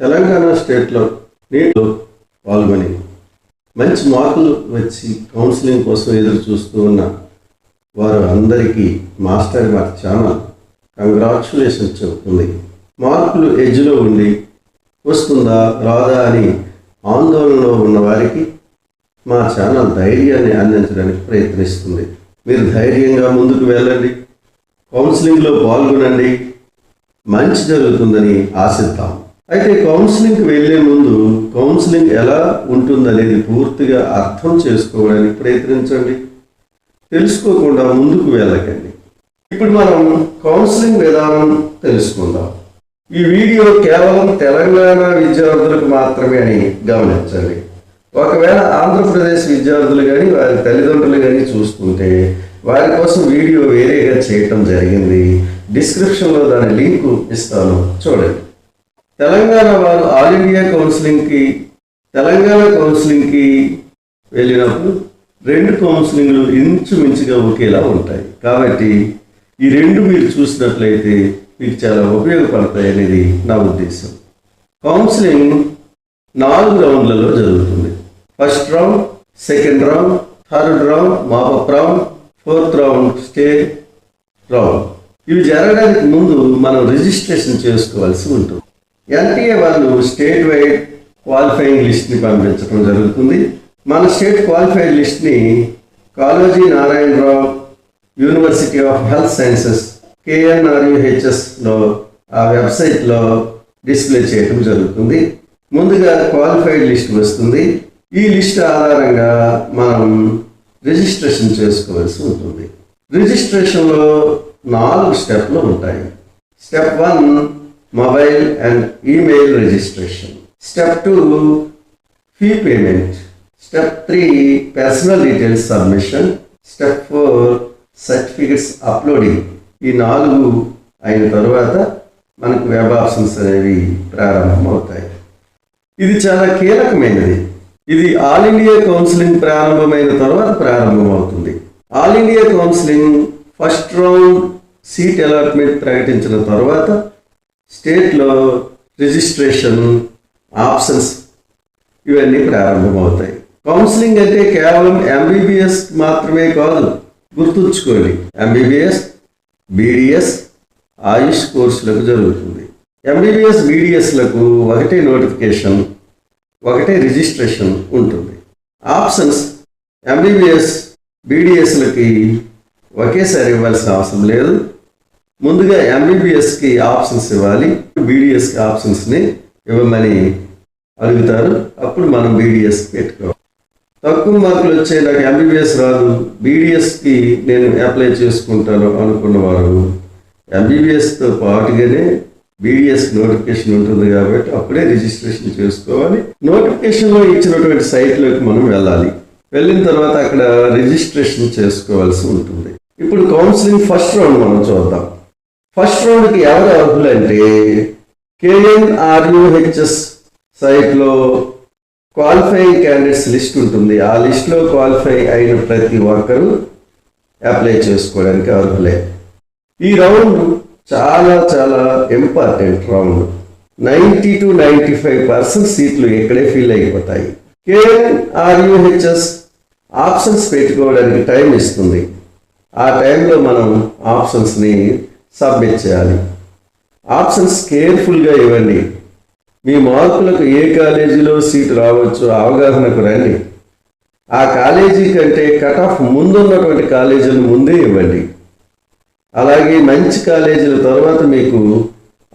తెలంగాణ స్టేట్లో నీటిలో పాల్గొని మంచి మార్కులు వచ్చి కౌన్సిలింగ్ కోసం ఎదురు చూస్తూ ఉన్న వారు అందరికీ మాస్టర్ మా ఛానల్ కంగ్రాచులేషన్స్ చెబుతుంది. మార్కులు ఎడ్జ్లో ఉండి వస్తుందా రాదా అని ఆందోళనలో ఉన్న వారికి మా ఛానల్ ధైర్యాన్ని అందించడానికి ప్రయత్నిస్తుంది. మీరు ధైర్యంగా ముందుకు వెళ్ళండి. కౌన్సిలింగ్లో పాల్గొనండి. మంచి జరుగుతుందని ఆశిద్దాం. అయితే కౌన్సిలింగ్కి వెళ్ళే ముందు కౌన్సిలింగ్ ఎలా ఉంటుందనేది పూర్తిగా అర్థం చేసుకోవడానికి ప్రయత్నించండి. తెలుసుకోకుండా ముందుకు వెళ్ళకండి. ఇప్పుడు మనం కౌన్సిలింగ్ విధానం తెలుసుకుందాం. ఈ వీడియో కేవలం తెలంగాణ విద్యార్థులకు మాత్రమే అని గమనించండి. ఒకవేళ ఆంధ్రప్రదేశ్ విద్యార్థులు కానీ వారి తల్లిదండ్రులు కానీ చూసుకుంటే వారి కోసం వీడియో వేరేగా చేయటం జరిగింది. డిస్క్రిప్షన్లో దాని లింకు ఇస్తాను. చూడండి. తెలంగాణ వారు ఆల్ ఇండియా కౌన్సిలింగ్కి తెలంగాణ కౌన్సిలింగ్కి వెళ్ళినప్పుడు రెండు కౌన్సిలింగ్లు ఇంచుమించుగా ఒకేలా ఉంటాయి. కాబట్టి ఈ రెండు మీరు చూసినట్లయితే మీకు చాలా ఉపయోగపడతాయి అనేది నా ఉద్దేశం. కౌన్సిలింగ్ నాలుగు రౌండ్లలో జరుగుతుంది. First round second round third round mop up round fourth round stray round. ఇవి జరగడానికి ముందు మనం రిజిస్ట్రేషన్ చేసుకోవాల్సి ఉంటుంది. ఎన్టీఏ వాళ్ళు స్టేట్ వైడ్ క్వాలిఫైయింగ్ లిస్ట్ని పంపించడం జరుగుతుంది. మన state qualified లిస్ట్ని Kaloji Narayana Rao university of health sciences కేఎన్ఆర్యుహెచ్ఎస్లో ఆ వెబ్సైట్లో డిస్ప్లే చేయటం జరుగుతుంది. ముందుగా క్వాలిఫైడ్ లిస్ట్ వస్తుంది. ఈ లిస్ట్ ఆధారంగా మనం రిజిస్ట్రేషన్ చేసుకోవాల్సి ఉంటుంది. రిజిస్ట్రేషన్లో నాలుగు స్టెప్లు ఉంటాయి. Step one mobile and email registration step two fee payment step three personal details submission step four certificates uploading ఈ నాలుగు అయిన తర్వాత మనకు వెబ్ ఆప్షన్స్ అనేవి ప్రారంభమవుతాయి. ఇది చాలా కీలకమైనది. ఇది ఆల్ ఇండియా కౌన్సిలింగ్ ప్రారంభమైన తర్వాత ప్రారంభమవుతుంది. All India counselling first round seat allotment ప్రకటించిన తర్వాత స్టేట్లో రిజిస్ట్రేషన్ ఆప్షన్స్ ఇవన్నీ ప్రారంభమవుతాయి. కౌన్సిలింగ్ అంటే కేవలం ఎంబీబీఎస్ మాత్రమే కాదు గుర్తుంచుకోండి. ఎంబీబీఎస్ బీడిఎస్ ఆయుష్ కోర్సులకు జరుగుతుంది. ఎంబీబీఎస్ బీడిఎస్లకు ఒకటే నోటిఫికేషన్ ఒకటే రిజిస్ట్రేషన్ ఉంటుంది. ఆప్షన్స్ ఎంబీబీఎస్ బీడిఎస్లకి ఒకేసారి ఇవ్వాల్సిన అవసరం లేదు. ముందుగా ఎంబీబీఎస్కి ఆప్షన్స్ ఇవ్వాలి. బీడిఎస్కి ఆప్షన్స్ని ఇవ్వమని అడుగుతారు. అప్పుడు మనం బీడిఎస్ పెట్టుకోవాలి. తక్కువ మార్కులు వచ్చే నాకు ఎంబీబీఎస్ రాదు. బీడిఎస్కి నేను అప్లై చేసుకుంటాను అనుకున్న వారు ఎంబీబీఎస్తో పాటుగానే బీడిఎస్ నోటిఫికేషన్ ఉంటుంది కాబట్టి అప్పుడే రిజిస్ట్రేషన్ చేసుకోవాలి. నోటిఫికేషన్లో ఇచ్చినటువంటి సైట్లోకి మనం వెళ్ళాలి. వెళ్ళిన తర్వాత అక్కడ రిజిస్ట్రేషన్ చేసుకోవాల్సి ఉంటుంది. ఇప్పుడు కౌన్సిలింగ్ ఫస్ట్ రౌండ్ మనం చూద్దాం. ఫస్ట్ రౌండ్కి ఎవరు అర్హులంటే కేఎన్ఆర్యుహెచ్ఎస్ సైట్లో క్వాలిఫైయింగ్ క్యాండిడేట్స్ లిస్ట్ ఉంటుంది. ఆ లిస్ట్లో క్వాలిఫై అయిన ప్రతి ఒక్కరూ అప్లై చేసుకోవడానికి అర్హులే. ఈ రౌండ్ చాలా చాలా important round. Ninety two ninety five percent సీట్లు ఇక్కడే ఫిల్ అయిపోతాయి. కేఎన్ఆర్యుహెచ్ఎస్ ఆప్షన్స్ పెట్టుకోవడానికి టైం ఇస్తుంది. ఆ టైంలో మనం ఆప్షన్స్ని సబ్మిట్ చేయాలి ఆప్షన్స్ కేర్ఫుల్గా ఇవ్వండి. మీ మార్కులకు ఏ కాలేజీలో సీటు రావచ్చు అవగాహనకు రండి. ఆ కాలేజీ కంటే కట్ ఆఫ్ ముందున్నటువంటి కాలేజీలు ముందే ఇవ్వండి. అలాగే మంచి కాలేజీల తర్వాత మీకు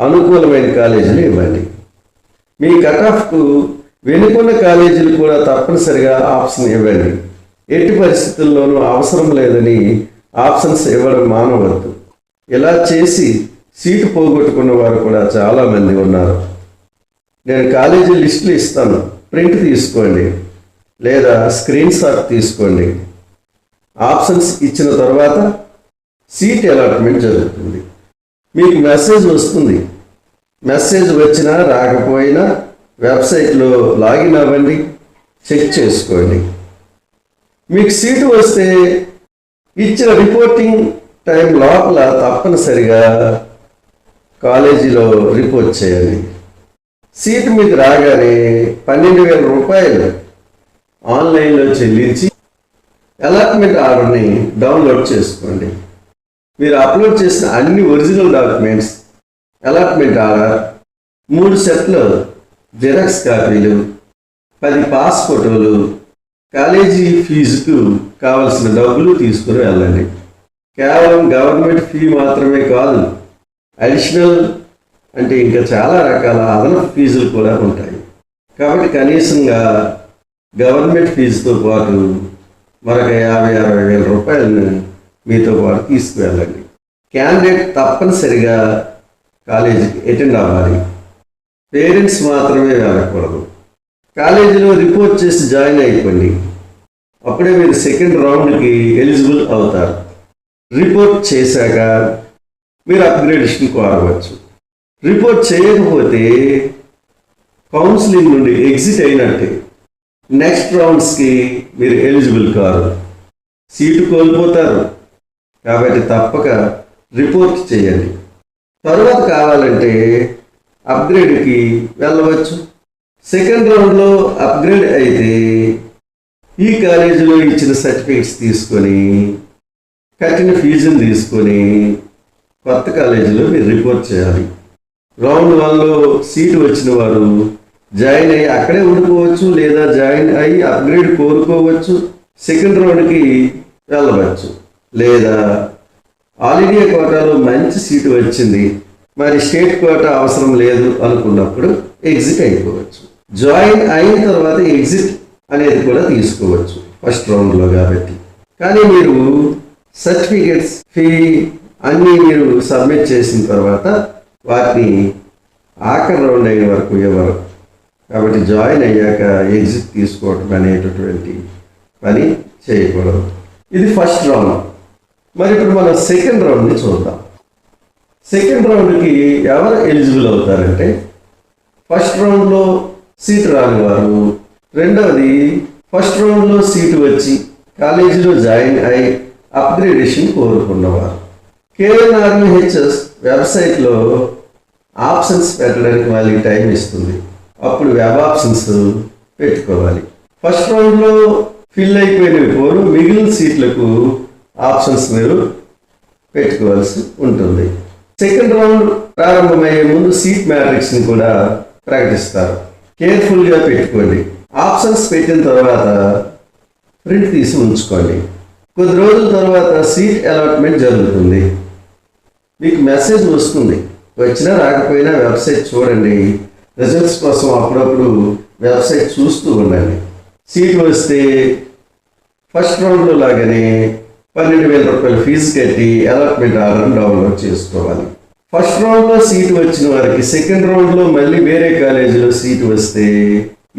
అనుకూలమైన కాలేజీలు ఇవ్వండి. మీ కట్ ఆఫ్కు వెనుకున్న కాలేజీలు కూడా తప్పనిసరిగా ఆప్షన్ ఇవ్వండి. ఎట్టి పరిస్థితుల్లోనూ అవసరం లేదని ఆప్షన్స్ ఇవ్వడం మానవద్దు. ఇలా చేసి సీటు పోగొట్టుకున్న వారు కూడా చాలామంది ఉన్నారు. నేను కాలేజీ లిస్టులు ఇస్తాను. ప్రింట్ తీసుకోండి. లేదా స్క్రీన్ షాట్ తీసుకోండి. ఆప్షన్స్ ఇచ్చిన తర్వాత సీట్ అలాట్మెంట్ జరుగుతుంది. మీకు మెసేజ్ వస్తుంది. మెసేజ్ వచ్చినా రాకపోయినా వెబ్సైట్లో లాగిన్ అవ్వండి. చెక్ చేసుకోండి. మీకు సీటు వస్తే ఇచ్చిన రిపోర్టింగ్ టైం లోపల తప్పనిసరిగా కాలేజీలో రిపోర్ట్ చేయాలి. సీట్ మీద రాగానే పన్నెండు వేల రూపాయలు ఆన్లైన్లో చెల్లించి అలాట్మెంట్ ఆర్డర్ని డౌన్లోడ్ చేసుకోండి. మీరు అప్లోడ్ చేసిన అన్ని ఒరిజినల్ డాక్యుమెంట్స్ అలాట్మెంట్ ఆర్డర్ మూడు సెట్లు జిరాక్స్ కాపీలు పది పాస్ ఫోటోలు కాలేజీ ఫీజుకు కావలసిన డబ్బులు తీసుకుని వెళ్ళండి. కేవలం గవర్నమెంట్ ఫీ మాత్రమే కాదు అడిషనల్ అంటే ఇంకా చాలా రకాల అదనపు ఫీజులు కూడా ఉంటాయి. కాబట్టి కనీసంగా గవర్నమెంట్ ఫీజుతో పాటు మరొక యాభై అరవై వేల రూపాయలను మీతో పాటు తీసుకువెళ్ళండి. క్యాండిడేట్ తప్పనిసరిగా కాలేజీకి అటెండ్ అవ్వాలి. పేరెంట్స్ మాత్రమే వెళ్ళకూడదు. కాలేజీలో రిపోర్ట్ చేసి జాయిన్ అయిపోండి. అప్పుడే మీరు సెకండ్ రౌండ్కి ఎలిజిబుల్ అవుతారు. రిపోర్ట్ చేశాక మీరు అప్గ్రేడేషన్ కోరవచ్చు రిపోర్ట్ చేయకపోతే కౌన్సిలింగ్ నుండి ఎగ్జిట్ అయినట్టే నెక్స్ట్ రౌండ్స్కి మీరు ఎలిజిబుల్ కారు. సీటు కోల్పోతారు. కాబట్టి తప్పక రిపోర్ట్ చేయండి. తర్వాత కావాలంటే అప్గ్రేడ్కి వెళ్ళవచ్చు. సెకండ్ రౌండ్లో అప్గ్రేడ్ అయితే ఈ కాలేజీలో ఇచ్చిన సర్టిఫికేట్స్ తీసుకొని కట్టిన ఫీజుని తీసుకొని కొత్త కాలేజీలో మీరు రిపోర్ట్ చేయాలి. రౌండ్ వన్లో సీటు వచ్చిన వారు జాయిన్ అయ్యి అక్కడే ఉండిపోవచ్చు లేదా జాయిన్ అయ్యి అప్గ్రేడ్ కోరుకోవచ్చు సెకండ్ రౌండ్కి వెళ్ళవచ్చు. లేదా ఆల్ ఇండియా కోటాలో మంచి సీటు వచ్చింది మరి స్టేట్ కోటా అవసరం లేదు అనుకున్నప్పుడు ఎగ్జిట్ అయిపోవచ్చు. జాయిన్ అయిన తర్వాత ఎగ్జిట్ అనేది కూడా తీసుకోవచ్చు ఫస్ట్ రౌండ్లో కాబట్టి. కానీ మీరు సర్టిఫికెట్స్ ఫీ అన్నీ మీరు సబ్మిట్ చేసిన తర్వాత వాటిని ఆఖరి రౌండ్ అయిన వరకు ఇవ్వరు కాబట్టి జాయిన్ అయ్యాక ఎగ్జిట్ తీసుకోవటం అనేటటువంటి పని చేయకూడదు. ఇది ఫస్ట్ రౌండ్. మరి ఇప్పుడు మనం సెకండ్ రౌండ్ని చూద్దాం. సెకండ్ రౌండ్కి ఎవరు ఎలిజిబుల్ అవుతారంటే ఫస్ట్ రౌండ్లో సీటు రాని వారు రెండవది ఫస్ట్ రౌండ్లో సీటు వచ్చి కాలేజీలో జాయిన్ అయి అప్గ్రేడేషన్ కోరుకున్నవారు. కేఎన్ఆర్మీహెచ్ఎస్ వెబ్సైట్లో ఆప్షన్స్ పెట్టడానికి వాళ్ళకి టైం ఇస్తుంది. అప్పుడు వెబ్ ఆప్షన్స్ పెట్టుకోవాలి. ఫస్ట్ రౌండ్లో ఫిల్ అయిపోయినవి పోను మిగిలిన సీట్లకు ఆప్షన్స్ మీరు పెట్టుకోవాల్సి ఉంటుంది. సెకండ్ రౌండ్ ప్రారంభమయ్యే ముందు సీట్ మ్యాట్రిక్స్ని కూడా ప్రకటిస్తారు. కేర్ఫుల్గా పెట్టుకోండి. ఆప్షన్స్ పెట్టిన తర్వాత ప్రింట్ తీసి ఉంచుకోండి. కొద్ది రోజుల తర్వాత సీట్ అలాట్మెంట్ జరుగుతుంది. మీకు మెసేజ్ వస్తుంది. వచ్చినా రాకపోయినా వెబ్సైట్ చూడండి. రిజల్ట్స్ కోసం అప్పుడప్పుడు వెబ్సైట్ చూస్తూ ఉండండి. సీట్ వస్తే ఫస్ట్ రౌండ్లో లాగానే పన్నెండు వేల రూపాయల ఫీజు కట్టి అలాట్మెంట్ ఆర్డర్ డౌన్లోడ్ చేసుకోవాలి. ఫస్ట్ రౌండ్లో సీట్ వచ్చిన వారికి సెకండ్ రౌండ్లో మళ్ళీ వేరే కాలేజీలో సీట్ వస్తే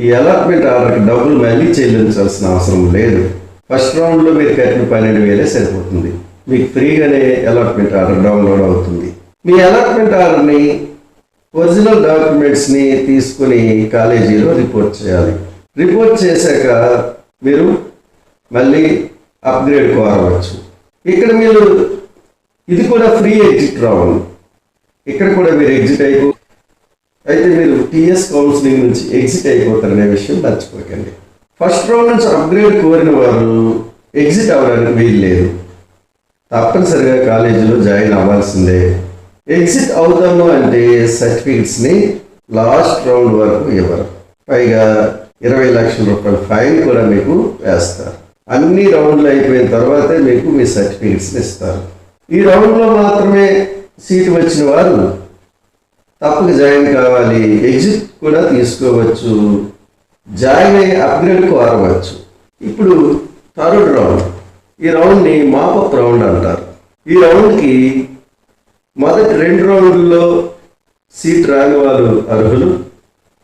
ఈ అలాట్మెంట్ ఆర్డర్కి డబ్బులు మళ్ళీ చెల్లించాల్సిన అవసరం లేదు. ఫస్ట్ రౌండ్లో మీరు కట్టిన పన్నెండు వేలే సరిపోతుంది. మీకు ఫ్రీగానే అలాట్మెంట్ ఆర్డర్ డౌన్లోడ్ అవుతుంది. మీ అలాట్మెంట్ ఆర్డర్ని ఒరిజినల్ డాక్యుమెంట్స్ని తీసుకుని కాలేజీలో రిపోర్ట్ చేయాలి. రిపోర్ట్ చేశాక మీరు మళ్ళీ అప్గ్రేడ్ కోరవచ్చు. ఇక్కడ మీరు ఇది కూడా ఫ్రీ ఎగ్జిట్ రౌండ్. ఇక్కడ కూడా మీరు ఎగ్జిట్ అయిపో అయితే మీరు టీఎస్ కౌన్సిలింగ్ నుంచి ఎగ్జిట్ అయిపోతారనే విషయం మర్చిపోకండి. ఫస్ట్ రౌండ్ నుంచి అప్గ్రేడ్ కోరిన వారు ఎగ్జిట్ అవ్వడానికి వీలు లేదు తప్పనిసరిగా కాలేజీలో జాయిన్ అవ్వాల్సిందే. ఎగ్జిట్ అవుతాము అంటే సర్టిఫికెట్స్ని లాస్ట్ రౌండ్ వరకు ఇవ్వరు. పైగా ఇరవై లక్షల రూపాయల ఫైన్ కూడా మీకు వేస్తారు. అన్ని రౌండ్లు అయిపోయిన తర్వాతే మీకు మీ సర్టిఫికెట్స్ని ఇస్తారు. ఈ రౌండ్లో మాత్రమే సీటు వచ్చిన వారు తప్పక జాయిన్ కావాలి ఎగ్జిట్ కూడా తీసుకోవచ్చు. జాయిన్ అయ్యి అప్గ్రేడ్ ఆరవచ్చు ఇప్పుడు థర్డ్ రౌండ్. ఈ రౌండ్ని మాపప్ రౌండ్ అంటారు. ఈ రౌండ్కి మొదటి రెండు రౌండ్లలో సీట్ రాని వాళ్ళు అర్హులు.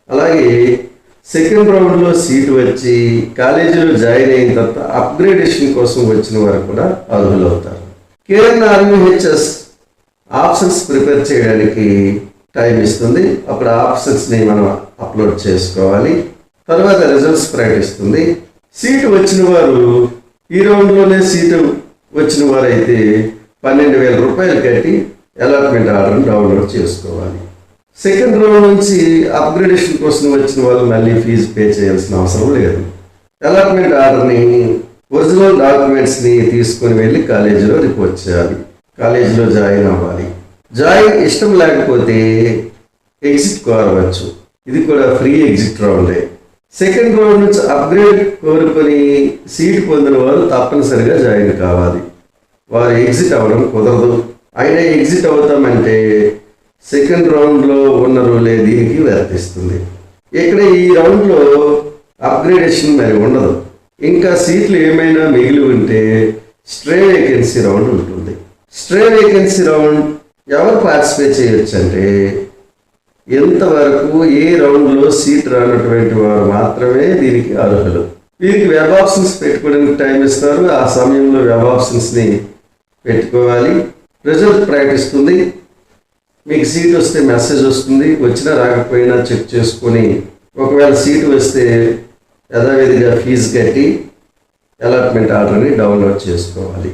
అలాగే సెకండ్ రౌండ్లో సీటు వచ్చి కాలేజీలో జాయిన్ అయిన తర్వాత అప్గ్రేడేషన్ కోసం వచ్చిన వారు కూడా అర్హులు అవుతారు. కేరళ ఆర్మీహెచ్ఎస్ ఆప్షన్స్ ప్రిపేర్ చేయడానికి టైం ఇస్తుంది. అప్పుడు ఆప్షన్స్ని మనం అప్లోడ్ చేసుకోవాలి. తర్వాత రిజల్ట్స్ ప్రకటిస్తుంది. సీటు వచ్చిన వారు ఈ రౌండ్లోనే సీటు వచ్చిన వారైతే పన్నెండు వేల రూపాయలు కట్టి అలాట్మెంట్ ఆర్డర్ని డౌన్లోడ్ చేసుకోవాలి. సెకండ్ రౌండ్ నుంచి అప్గ్రేడేషన్ కోసం వచ్చిన వాళ్ళు మళ్ళీ ఫీజు పే చేయాల్సిన అవసరం లేదు. అలాట్మెంట్ ఆర్డర్ని ఒరిజినల్ డాక్యుమెంట్స్ని తీసుకొని వెళ్ళి కాలేజీలో రిపోర్ట్ చేయాలి. కాలేజీలో జాయిన్ అవ్వాలి. జాయిన్ ఇష్టం లేకపోతే ఎగ్జిట్ కోరవచ్చు ఇది కూడా ఫ్రీ ఎగ్జిట్ రౌండే సెకండ్ రౌండ్ నుంచి అప్గ్రేడ్ కోరుకొని సీట్ పొందిన వారు తప్పనిసరిగా జాయిన్ కావాలి. వారు ఎగ్జిట్ అవ్వడం కుదరదు. అయినా ఎగ్జిట్ అవుతామంటే సెకండ్ రౌండ్లో ఉన్న రూలే దీనికి వర్తిస్తుంది. ఇక్కడ ఈ రౌండ్లో అప్గ్రేడేషన్ మరి ఉండదు. ఇంకా సీట్లు ఏమైనా మిగిలి ఉంటే స్ట్రే వేకెన్సీ రౌండ్ ఉంటుంది. స్ట్రే వేకెన్సీ రౌండ్ ఎవరు పార్టిసిపేట్ చేయొచ్చు అంటే ఎంతవరకు ఏ రౌండ్లో సీట్ రానటువంటి వారు మాత్రమే దీనికి అర్హులు. వీరికి వెబ్ ఆప్షన్స్ పెట్టుకోవడానికి టైం ఇస్తారు. ఆ సమయంలో వెబ్ ఆప్షన్స్ని పెట్టుకోవాలి. రిజల్ట్ ప్రకటిస్తుంది. మీకు సీట్ వస్తే మెసేజ్ వస్తుంది. వచ్చినా రాకపోయినా చెక్ చేసుకొని ఒకవేళ సీట్ వస్తే యథావిధిగా ఫీజు కట్టి అలాట్మెంట్ ఆర్డర్ని డౌన్లోడ్ చేసుకోవాలి.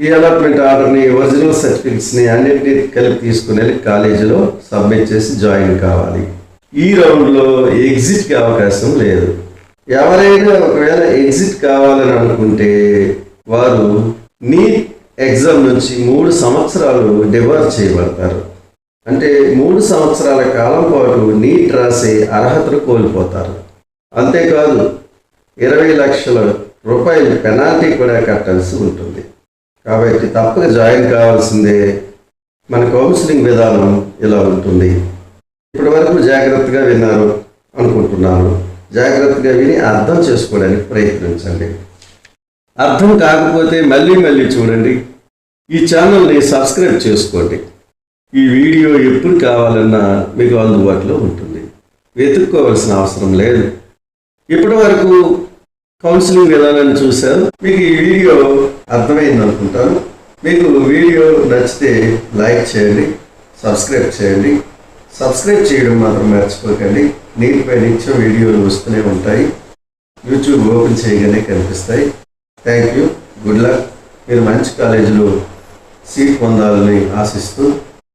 ఈ అలాట్మెంట్ ఆర్డర్ని ఒరిజినల్ సర్టిఫికెట్స్ని అన్నింటినీ కలిపి తీసుకుని వెళ్ళి కాలేజీలో సబ్మిట్ చేసి జాయిన్ కావాలి. ఈ రౌండ్లో ఎగ్జిట్కి అవకాశం లేదు. ఎవరైనా ఒకవేళ ఎగ్జిట్ కావాలని అనుకుంటే వారు నీట్ ఎగ్జామ్ నుంచి మూడు సంవత్సరాలు డివర్ చేయబడతారు. అంటే మూడు సంవత్సరాల కాలం పాటు నీట్ రాసే అర్హతను కోల్పోతారు. అంతేకాదు ఇరవై లక్షల రూపాయల పెనాల్టీ కూడా కట్టాల్సి ఉంటుంది. కాబట్టి తప్పక జాయిన్ కావాల్సిందే. మన కౌన్సిలింగ్ విధానం ఇలా ఉంటుంది. ఇప్పటి వరకు జాగ్రత్తగా విన్నారు అనుకుంటున్నాను. జాగ్రత్తగా విని అర్థం చేసుకోవడానికి ప్రయత్నించండి. అర్థం కాకపోతే మళ్ళీ మళ్ళీ చూడండి. ఈ ఛానల్ని సబ్స్క్రైబ్ చేసుకోండి. ఈ వీడియో ఎప్పుడు కావాలన్నా మీకు అందుబాటులో ఉంటుంది. వెతుక్కోవాల్సిన అవసరం లేదు. ఇప్పటి వరకు కౌన్సిలింగ్ విధానాన్ని చూశారు మీకు ఈ వీడియో అర్థమైంది అనుకుంటాను. మీకు వీడియో నచ్చితే లైక్ చేయండి సబ్స్క్రైబ్ చేయండి. సబ్స్క్రైబ్ చేయడం మాత్రం మర్చిపోకండి. నీటిపై నిత్యం వీడియోలు వస్తూనే ఉంటాయి. యూట్యూబ్ ఓపెన్ చేయగానే కనిపిస్తాయి. Thank you. Good luck. మీరు మంచి కాలేజీలో సీట్ పొందాలని ఆశిస్తూ